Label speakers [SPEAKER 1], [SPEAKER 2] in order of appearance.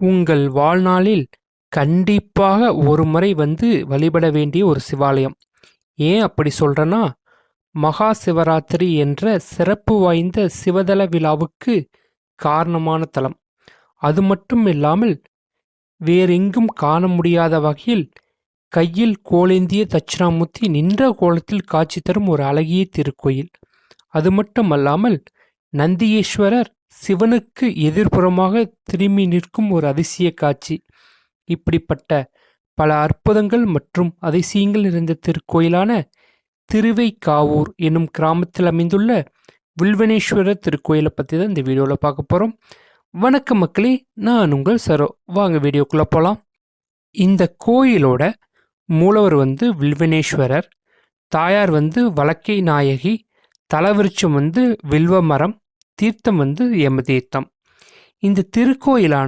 [SPEAKER 1] உங்கள் வாழ்நாளில் கண்டிப்பாக ஒரு முறை வந்து வழிபட வேண்டிய ஒரு சிவாலயம். ஏன் அப்படி சொல்கிறேன்னா மகா சிவராத்திரி என்ற சிறப்பு வாய்ந்த சிவதள விழாவுக்கு காரணமான தலம். அது மட்டும் இல்லாமல் வேறெங்கும் காண முடியாத வகையில் கையில் கோலேந்திய தட்சிணாமூர்த்தி நின்ற கோலத்தில் காட்சி தரும் ஒரு அழகிய திருக்கோயில். அது மட்டுமல்லாமல் நந்தியேஸ்வரர் சிவனுக்கு எதிர்ப்புறமாக திரும்பி நிற்கும் ஒரு அதிசய காட்சி. இப்படிப்பட்ட பல அற்புதங்கள் மற்றும் அதிசயங்கள் நிறைந்த திருக்கோயிலான திருவைக்காவூர் என்னும் கிராமத்தில் அமைந்துள்ள வில்வனேஸ்வரர் திருக்கோயிலை பற்றி தான் இந்த வீடியோவில் பார்க்க போகிறோம் வணக்கம் மக்களே நான் உங்கள் சரோ. வாங்க வீடியோக்குள்ளே போகலாம் இந்த கோயிலோட மூலவர் வந்து வில்வனேஸ்வரர் தாயார் வந்து வலக்கை நாயகி தலவிருச்சம் வந்து வில்வ மரம் தீர்த்தம் வந்து யமதீர்த்தம். இந்த திருக்கோயிலான